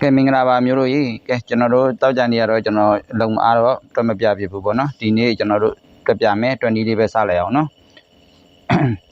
ကဲမင်္ဂလာပါမျိုးတို့ကြီးကဲကျွန်တော်တို့တောက်ကြနေရတော့ကျွန်တော်အလုံးမအားတော့တွက်မပြဖြစ်ဘူးပေါ့နော်ဒီနေ့ကျွန်တော်တို့တွက်ပြမယ်20လေးပဲစလိုက်အောင်နော်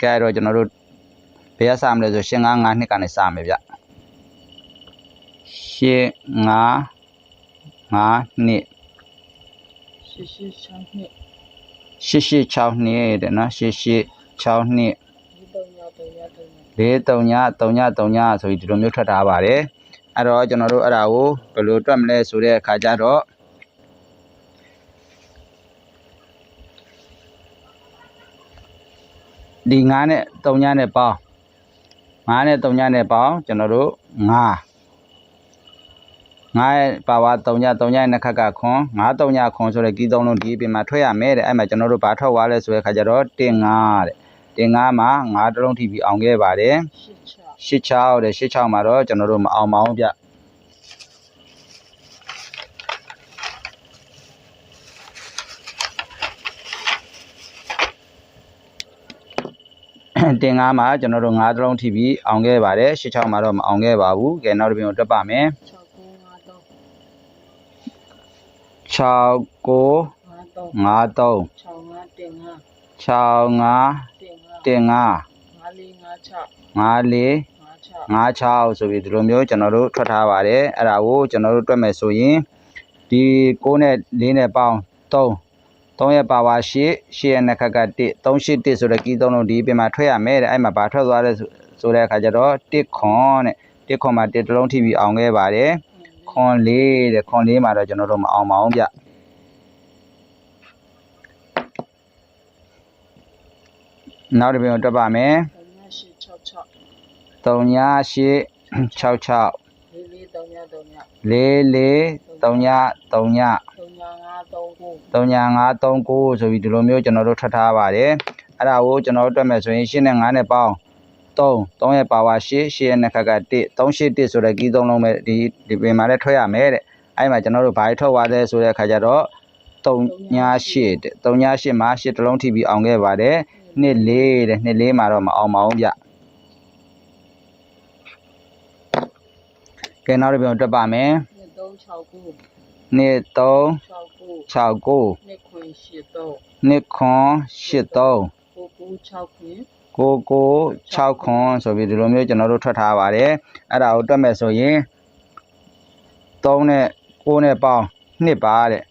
ကဲအဲ့တော့ကျွန်တော်တို့ဘယ်ကစမလဲဆိုရှင်9 9နှစ်ကနေစမယ်ဗျရှင်9 9နှစ်ရှစ်ရှစ်ချောင်းနှစ်886နှစ်တဲ့နော်886နှစ်ဒီတော့ညတော့ညတော့ည439 39ဆိုပြီးဒီလိုမျိုးထွက်ထားပါတယ် အဲ့တော့ကျွန်တော်တို့အဲ့ဒါကိုဘယ်လိုတွက်မလဲဆိုတဲ့အခါကျတော့ဒီ9နဲ့3ညနဲ့ပေါင်း9နဲ့3ညနဲ့ပေါင်းကျွန်တော်တို့9 9ရဲ့ပါဝါ3ည3ညရဲ့နှစ်ခက်ကခွန်9 3ညခွန်ဆိုတဲ့ကီးသုံးလုံးဒီအပြင်မှာထွက်ရမယ်တဲ့အဲ့မှာကျွန်တော်တို့ဘာထွက်သွားလဲဆိုတဲ့အခါကျတော့တင်9တဲ့တင်9မှာ9တစ်လုံးထိပြီးအောင်ခဲ့ပါတယ်ရှစ်ချောင်း 86တဲ့86မှာတော့ကျွန်တော်တို့မအောင်ပါအောင်ဗျတင်ကားမှာကျွန်တော်တို့9သလုံးထိပြီးအောင်ခဲ့ပါတယ်86မှာတော့မအောင်ခဲ့ပါဘူးကဲနောက်တစ်ပြင်ကိုတက်ပါမယ်6 9 3 69 5 3 53 6 5တင်5 65 5 4 5 5 6 54 56ဆိုပြီးဒီလိုမျိုးကျွန်တော်တို့ထွက်ထားပါတယ်အဲ့ဒါကိုကျွန်တော်တို့တွက်မယ်ဆိုရင်ဒီ6နဲ့4နဲ့ပေါင်း3 3ရဲ့ပါဝါ8 8ရဲ့နှစ်ခက်က1 381ဆိုတဲ့ကီးသုံးလုံးဒီပြင်မှာထွက်ရမယ်တဲ့အဲ့မှာဘာထွက်သွားလဲဆိုဆိုတဲ့အခါကျတော့1ခွန်တဲ့1ခွန်မှာ1တစ်လုံးထိပြီးအောင်ခဲ့ပါတယ်ခွန်4တဲ့ခွန်4မှာတော့ကျွန်တော်တို့မအောင်ပါအောင်ဗျနောက်တစ်ပြင်ကိုတွက်ပါမယ် 3 8 6 6 3 8 66 4 4 3 3လေးလေး3ည3ည3 5 3 9 3ည5 3 9ဆိုပြီးဒီလိုမျိုးကျွန်တော်တို့ထွက်ထားပါတယ်အဲ့ဒါကိုကျွန်တော်တို့တွက်မယ်ဆိုရင်8နဲ့9နဲ့ပေါင်း3 3ရဲ့ပါဝါ8 8ရဲ့နှစ်ခက်က1 381ဆိုတဲ့ကီးသုံးလုံးပဲဒီဒီပင်မှာလည်းထွက်ရမယ်တဲ့အဲ့မှာကျွန်တော်တို့ဘာထွက်သွားလဲဆိုတဲ့အခါကျတော့3ည8တဲ့3ည8မှာ8တစ်လုံးထိပြီးအောင်ခဲ့ပါတယ်နှစ်4တဲ့နှစ်4မှာတော့မအောင်ပါဘူးဗျ ကဲနောက်တစ်ပြန်တွက်ပါမယ်3 6 9နှစ်3 6 9 6 9 2ခွင်8 3နှစ်ခွန်83 9 9 6ခွင်ကိုကို6ခွန်ဆိုပြီးဒီလိုမျိုးကျွန်တော်တို့ထွက်ထားပါတယ်အဲ့ဒါကိုတွက်မယ်ဆိုရင်3နဲ့6နဲ့ပေါင်း2ပါတဲ့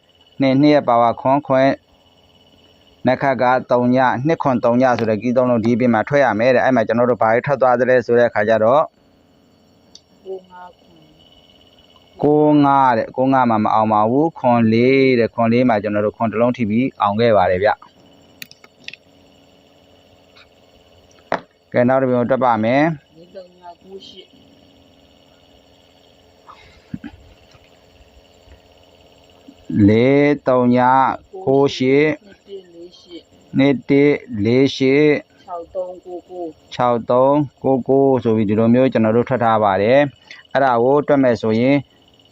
နှစ်နှစ်ရဲ့ပါဝါခွန်ခွန်နှစ်ခက်က3ညနှစ်ခွန်3ညဆိုတဲ့ကီးသုံးလုံးဒီပြင်မှာထွက်ရမယ်တဲ့အဲ့မှာကျွန်တော်တို့ဘာတွေထွက်သွားသလဲဆိုတဲ့အခါကျတော့9 5ခွ င်6 5တဲ့6 5မှာမအောင်ပါဘူးခွန်4တဲ့ခွန်4မှာကျွန်တော်တို့ခွန်တစ်လုံးထိပြီးအောင်ခဲ့ပါတယ်ဗျကဲနောက်တစ်ပြန်တွက်ပါမယ်ဒီတော့ည9လေးတုံညာကိုရှိ8နှစ်တစ်လေးရှိ6 3 9 9 63 99ဆိုပြီးဒီလိုမျိုးကျွန်တော်တို့ထွက်ထားပါတယ်အဲ့ဒါကိုတွက်မယ်ဆိုရင်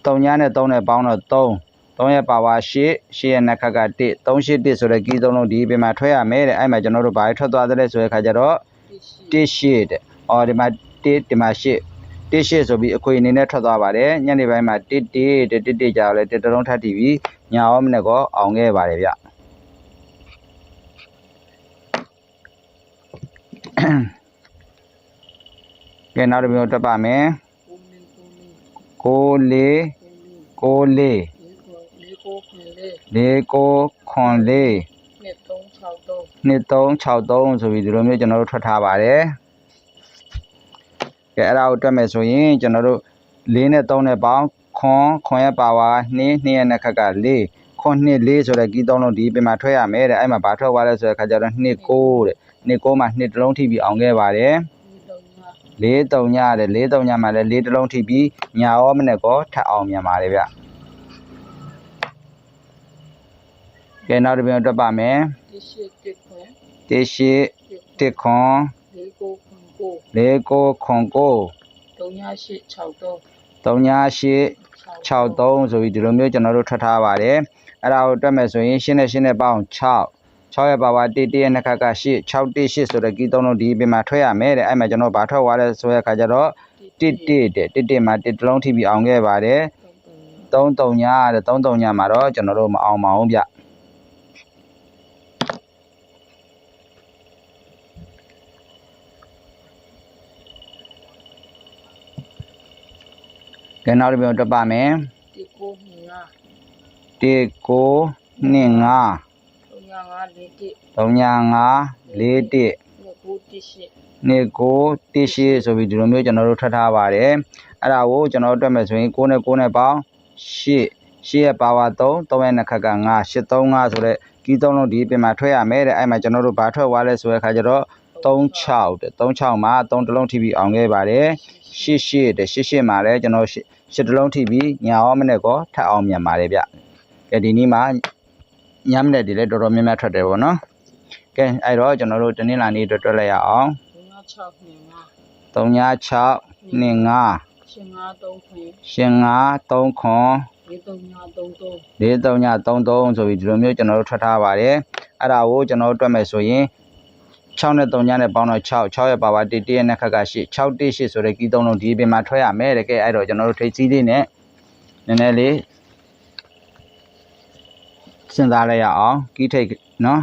တုံညာနဲ့3နဲ့ပေါင်းတော့3 3ရဲ့ပါဝါ8 8ရဲ့နှစ်ခက်က1 381ဆိုတဲ့ကီးသုံးလုံးဒီပြင်မှာထွက်ရမယ်တဲ့အဲ့မှာကျွန်တော်တို့ဘာတွေထွက်သွားသလဲဆိုတဲ့ခါကျတော့1 1 8တဲ့အော်ဒီမှာ1ဒီမှာ8 1 8ဆိုပြီးအခွေအနေနဲ့ထွက်သွားပါတယ်ညနေပိုင်းမှာ1 1တဲ့1 1ကြာလဲ1တလုံးထပ်တီးပြီးညာရောမနဲ့ကောအောင်ခဲ့ပါတယ်ဗျကဲနောက်တစ်မျိုးတက်ပါမယ် 9 9 6 4 6 4 4 4 9ခွန်4 2 3 6 3 2 3 6 3ဆိုပြီးဒီလိုမျိုးကျွန်တော်တို့ထွက်ထားပါတယ်ကဲအဲ့ဒါကိုတွက်မယ်ဆိုရင်ကျွန်တော်တို့4နဲ့3နဲ့ပေါင်းခွန်ခွန်ရဲ့ပါဝါ2 2ရဲ့နှစ်ခက်က4ခွန်2 4ဆိုတဲ့ကီးသုံးလုံးဒီပြင်မှာထွက်ရမယ်တဲ့အဲ့မှာဘာထွက်သွားလဲဆိုတဲ့ခါကျတော့2 9တဲ့2 9မှာ2တစ်လုံးထိပြီးအောင်ခဲ့ပါတယ် ဒီတော့ည4 3ညတဲ့4 3ညမှာလည်း4တစ်လုံးထိပြီးညာရောမနဲ့ကောထပ်အောင်မြန်ပါတယ်ဗျကဲနောက်တစ်ပြန်တွက်ပါမယ်ဒီရှိတစ်ခွင်တေရှိတစ်ခွန်ဒီကိုခွင်ကိုလေးကိုခွန်ကို3ည8 6 3 3ညာရှိ63ဆိုပြီးဒီလိုမျိုးကျွန်တော်တို့ထွက်ထားပါတယ်အဲ့ဒါကိုတွက်မယ်ဆိုရင်ရှင်းနဲ့ရှင်းနဲ့ပေါင်း6 6ရဲ့ပါဝါ1 1ရဲ့နှစ်ခက်က8 6 1 8ဆိုတဲ့ကီးသုံးလုံးဒီပြင်မှာထွက်ရမယ်တဲ့အဲ့မှာကျွန်တော်ဘာထွက်သွားလဲဆိုတဲ့အခါကျတော့တစ်တစ်တဲ့တစ်တစ်မှာတစ်တစ်လုံးထိပြီးအောင်ခဲ့ပါတယ်တုံးတုံး3 3ညတဲ့3 3ညမှာတော့ကျွန်တော်တို့မအောင်မအောင်ဗျကဲနောက်တစ်ပြောတက်ပါမယ်ဒီကိုမြင်ငါ1 9 2 5တုံးညာငါလေးတိ3ည5 4 1နှ စ်ကိုတိရှိနှစ်ကိုတိရှိဆိုပြီးဒီလိုမျိုးကျွန်တော်တို့ထွက်ထားပါတယ်အဲ့ဒါကိုကျွန်တော်တို့တွက်မယ်ဆိုရင်6နဲ့9နဲ့ပေါင်း8 8ရဲ့ပါဝါ3 3ရဲ့နှစ်ခက်က9 8 3 5ဆိုတော့ကီးသုံးလုံးဒီပြင်မှာထွက်ရမယ်တဲ့အဲ့မှာကျွန်တော်တို့ဘာထွက်သွားလဲဆိုတဲ့အခါကျတော့36တဲ့36မှာ3တစ်လုံးထိပြီးအောင်ခဲ့ပါတယ်88တဲ့88မှာလည်းကျွန်တော်8တစ်လုံးထိပြီးညာအောင်မနဲ့ကောထပ်အောင်မြန်ပါတယ်ဗျကဲဒီနေ့မှာ ညမနဲ့ဒီလည်းတော်တော်များများထွက်တယ်ပေါ့နော်ကဲအဲ့တော့ကျွန်တော်တို့တနင်္လာနေ့အတွက်တွက်လိုက်ရအောင်တုံးညာ6မြင်ငါ3925ရှင်ငါတုံးခွင်ရှင်ငါ3ခွန်ဒီတုံးညာတုံးတုံး43ည33ဆိုပြီးဒီလိုမျိုးကျွန်တော်တို့ထွက်ထားပါတယ်အဲ့ဒါကိုကျွန်တော်တို့တွက်မယ်ဆိုရင်6နဲ့3ညနဲ့ပေါင်းတော့6 6ရဲ့ပါဝါ1 1ရဲ့နှစ်ခက်က8 6 1 8ဆိုတဲ့ကီးသုံးလုံးဒီပြင်မှာထွက်ရမယ်တဲ့ကဲအဲ့တော့ကျွန်တော်တို့ထိတ်စည်းလေးနဲ့နည်းနည်းလေး စဉ်းစားလိုက်ရအောင်ကီးထိတ်နော်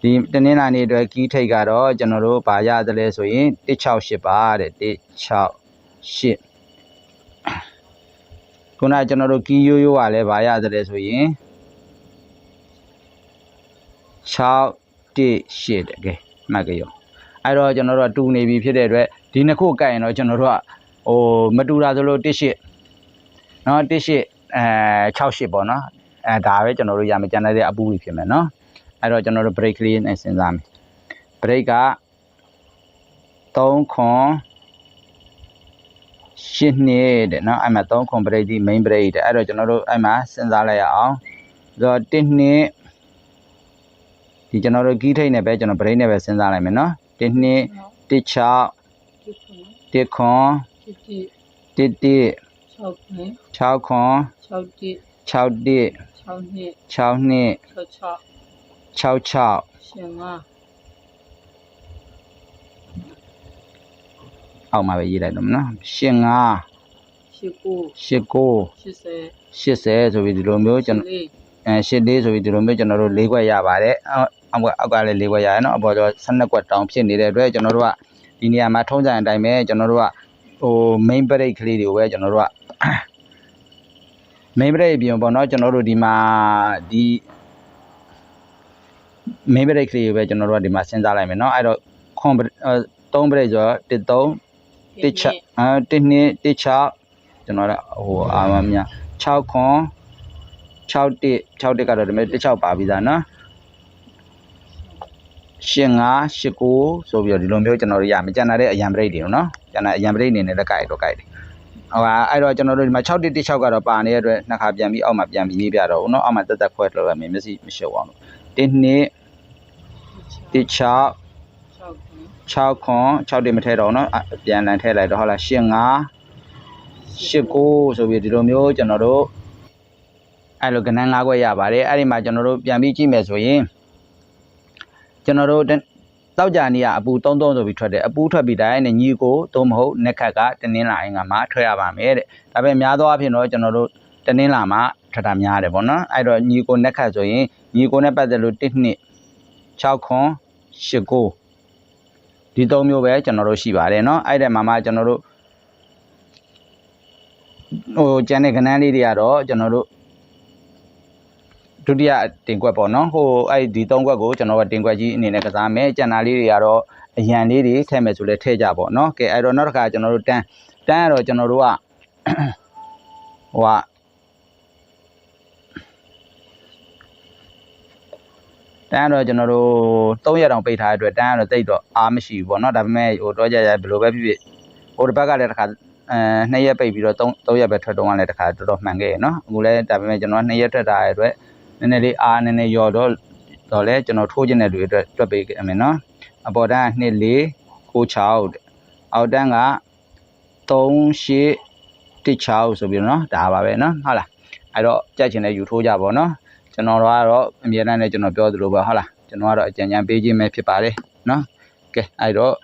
ဒီတနင်္လာနေ့အတွက်ကီးထိတ်ကတော့ကျွန်တော်တို့ဗာရတယ်လဲဆိုရင်168ပါတဲ့168ခုနကကျွန်တော်တို့ကီးရိုးရိုးကလည်းဗာရတယ်လဲဆိုရင်6 1 8တဲ့ကဲမှတ်ကြရောအဲ့တော့ကျွန်တော်တို့ကတူနေပြီဖြစ်တဲ့အတွက်ဒီနှစ်ခုကိုက်ရင်တော့ကျွန်တော်တို့ကဟိုမတူတာဆိုလို့1 8နော်1 8အဲ6 8ပေါ့နော် အဲဒါပဲကျွန်တော်တို့ရမယ်ကျန်တဲ့အပူတွေဖြစ်မယ်နော်အဲ့တော့ကျွန်တော်တို့ break လေးနဲ့စဉ်းစားမယ် break က3ခွန်ရှင်းနေတဲ့နော်အဲ့မှာ3ခွန် break ဒီ main break တဲ့အဲ့တော့ကျွန်တော်တို့အဲ့မှာစဉ်းစားလိုက်ရအောင်ဆိုတော့1နှစ်ဒီကျွန်တော်တို့ကြီးထိတ်နဲ့ပဲကျွန်တော် break နဲ့ပဲစဉ်းစားလိုက်မယ်နော်1နှစ်16 1ခွန်1 1 6ခွန်6 1 6တိ6 1 6နှစ်6နှစ်6 6 6ရှင်ငါအောက်မှာပဲရေးလိုက်တော့မနော်ရှင်5ရှိကို8 9 80 80ဆိုပြီးဒီလိုမျိုးကျွန်တော်လေးအဲ8လေးဆိုပြီးဒီလိုမျိုးကျွန်တော်တို့၄ခွက်ရပါတယ်အောက်အောက်ကအောက်ကလည်း၄ခွက်ရတယ်နော်အပေါ်ကျ12ခွက်တောင်ဖြစ်နေတဲ့အတွက်ကျွန်တော်တို့ကဒီနေရာမှာထုံးစံအတိုင်းပဲကျွန်တော်တို့ကဟို main break ကလေးတွေကိုပဲကျွန်တော်တို့က main break ပြင်ပေါ့နော်ကျွန်တော်တို့ဒီမှာဒီ main break ကလေးကိုပဲကျွန်တော်တို့ကဒီမှာစဉ်းစားလိုက်မယ်နော်အဲ့တော့ခွန်3 break ဆိုတော့1 3တစ်ချက်အဲတစ်နှစ်တစ်ချကျွန်တော်လည်းဟိုအာမမြ6ခွန်6တစ်6တစ်ကတော့ဒီမဲ့တစ်6ပါပြီးသားနော်ရှင်5 89ဆိုပြီးတော့ဒီလိုမျိုးကျွန်တော်တို့ရမယ်ကျန်တာတဲ့အရန်ပရိတ်တွေနော်ကျန်တာအရန်ပရိတ်နေနဲ့လည်းကြိုက်တော့ကြိုက်တယ် ဟိုကအဲ့တော့ကျွန်တော်တို့ဒီမှာ6116ကတော့ပါနေတဲ့အတွက်နှစ်ခါပြန်ပြီးအောက်မှာပြန်ပြီးလေးပြတော့ဦးနော်အောက်မှာတက်တက်ခွဲလောက်ရမယ်မျက်စိမရှုပ်အောင်လို့တင်းနှစ်တစ်ချောက်6ခွန်6တင်မထဲတော့နော်ပြန်လန်ထဲလိုက်တော့ဟုတ်လား85 89ဆိုပြီးဒီလိုမျိုးကျွန်တော်တို့အဲ့လိုကဏ္ဍ၅ခွဲရပါတယ်အဲ့ဒီမှာကျွန်တော်တို့ပြန်ပြီးကြည့်မယ်ဆိုရင်ကျွန်တော်တို့ တောက်ကြနေရအပူ33ဆိုပြီးထွက်တယ်အပူထွက်ပြီးတိုင်းနဲ့ညီကိုသို့မဟုတ်နက်ခတ်ကတနင်းလာအင်္ဂါမှာထွက်ရပါမယ်တဲ့ဒါပေမဲ့များသောအားဖြင့်တော့ကျွန်တော်တို့တနင်းလာမှာထွက်တာများတယ်ပေါ့နော်အဲ့တော့ညီကိုနက်ခတ်ဆိုရင်ညီကိုနဲ့ပတ်သက်လို့1နှစ်6ခွန်8 9ဒီသုံးမျိုးပဲကျွန်တော်တို့ရှိပါတယ်เนาะအဲ့ဒီမှာမှကျွန်တော်တို့ဟိုကျန်တဲ့ကဏ္ဍလေးတွေကတော့ကျွန်တော်တို့ ဒုတိယတင်ကွက်ပေါ့နော်ဟိုအဲ့ဒီသုံးကွက်ကိုကျွန်တော်ကတင်ကွက်ကြီးအနေနဲ့ကစားမယ်ကျန်တာလေးတွေကတော့အရန်လေးတွေထည့်မယ်ဆိုလဲထည့်ကြပေါ့နော်ကဲအဲ့တော့နောက်တစ်ခါကျွန်တော်တို့တန်းတန်းကတော့ကျွန်တော်တို့ကဟိုကတန်းကတော့ကျွန်တော်တို့3ရက်တောင်ပိတ်ထားတဲ့အတွက်တန်းကတော့တိတ်တော့အားမရှိဘူးပေါ့နော်ဒါပေမဲ့ဟိုတော့ကြကြဘယ်လိုပဲဖြစ်ဖြစ်ဟိုတစ်ဘက်ကလည်းတစ်ခါအဲ2ရက်ပိတ်ပြီးတော့3 3ရက်ပဲထွက်တော့ကလည်းတစ်ခါတော်တော်မှန်ခဲ့ရနော်အခုလည်းဒါပေမဲ့ကျွန်တော်2ရက်ထွက်တာရဲ့အတွက် နည်းနည်းလေးအားနည်းနည်းရော်တော့တော့လဲကျွန်တော်ထိုးခြင်းတဲ့လူတွေအတွက်တွက်ပေးခဲ့မယ်နော်အပေါ်တန်း2 4 9 6တဲ့အောက်တန်းက3 8 16ဆိုပြီးတော့နော်ဒါပါပဲနော်ဟုတ်လားအဲ့တော့ကြက်ချင်တဲ့ယူထိုးကြပါတော့နော်ကျွန်တော်တို့ကတော့အမြဲတမ်းလည်းကျွန်တော်ပြောသလိုပဲဟုတ်လားကျွန်တော်ကတော့အကြံဉာဏ်ပေးခြင်းပဲဖြစ်ပါတယ်နော်ကဲအဲ့တော့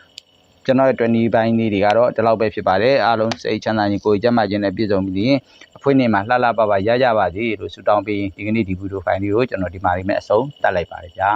ကျွန်တော်ရဲ့20ပိုင်းလေးတွေကတော့ဒီလောက်ပဲဖြစ်ပါတယ်အားလုံးစိတ်ချမ်းသာခြင်းကိုယ်ကျန်းမာခြင်းနဲ့ပြည့်စုံပြီးရင်အ ဖွင့်နေမှာလှလှပပရကြပါစေလို့ဆုတောင်းပြီးဒီကနေ့ဒီဗီဒီယိုဖိုင်လေးကိုကျွန်တော်ဒီမှာလေးမဲ့အဆုံးတတ်လိုက်ပါတယ်ဗျာ